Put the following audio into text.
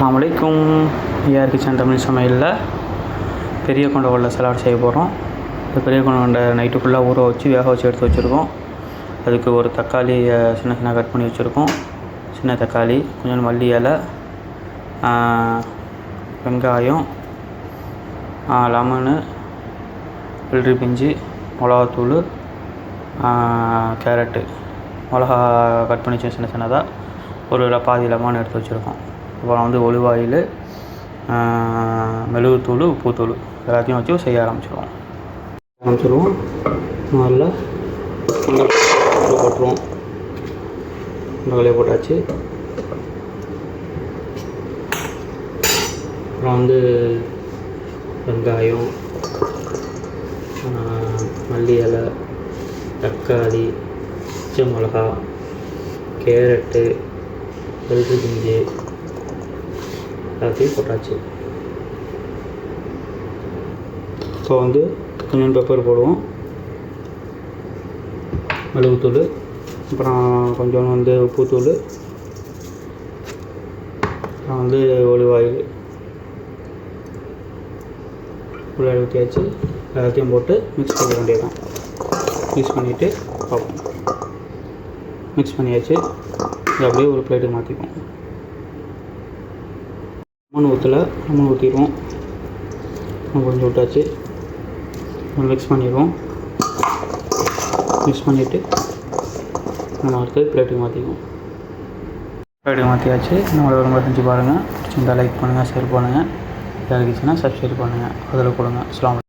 அஸ்லாம் வலைக்கும் AR kitchen Tamil சமையலில் பெரிய கொண்ட உள்ள சலாட் செய்ய போகிறோம். இந்த பெரிய கொண்ட நைட்டு ஃபுல்லாக ஊற வச்சு வேக வச்சு எடுத்து வச்சுருக்கோம். அதுக்கு ஒரு தக்காளி சின்ன சின்ன கட் பண்ணி வச்சுருக்கோம். சின்ன தக்காளி கொஞ்சம் மல்லி இலை வெங்காயம் லெமனு வெள்ளரி பிஞ்சு மிளகாத்தூள் கேரட்டு. மிளகா கட் பண்ணி வச்சு சின்ன சின்னதாக ஒரு பாதி லெமன் எடுத்து வச்சுருக்கோம். அப்புறம் வந்து ஒலிவ் மெழுகுத்தூள் உப்புத்தூள் எல்லாத்தையும் வச்சு செய்ய ஆரம்பிச்சிடுவோம் ஆரம்பிச்சிடுவோம் முதல்ல போட்டுருவோம். முதலே போட்டாச்சு. அப்புறம் வந்து வெங்காயம் மல்லி இலை தக்காளி பச்சை மிளகா கேரட்டு வெள்ளரி பிஞ்சு எல்லாத்தையும் போட்டாச்சு. இப்போ வந்து கொஞ்சம் பெப்பர் போடுவோம். மிளகுத்தூள் அப்புறம் கொஞ்சம் வந்து உப்புத்தூள் அப்புறம் வந்து ஒலிவ் ஆயில் உள்ள ஊற்றியாச்சு எல்லாத்தையும் போட்டு மிக்ஸ் பண்ண வேண்டியதான் மிக்ஸ் பண்ணிவிட்டு பார்ப்போம். மிக்ஸ் பண்ணியாச்சு. இது அப்படியே ஒரு பிளேட்டுக்கு மாற்றிப்போம் லெமன் ஊற்றல லெமன் ஊற்றிடுவோம் கொஞ்சம் விட்டாச்சு. மிக்ஸ் பண்ணிடுவோம். மிக்ஸ் பண்ணிவிட்டு நம்ம அடுத்தது பிளேட்டுக்கு மாற்றிக்குவோம் பிளேட்டுக்கு மாற்றியாச்சு நம்மளோட ரொம்ப செஞ்சு பாருங்கள் பிடிச்சிருந்தா லைக் பண்ணுங்கள் ஷேர் பண்ணுங்கள் யாருக்குச்சுன்னா சப்ஸ்கிரைப் பண்ணுங்கள் அதில் கொடுங்க அஸ்ஸலாமு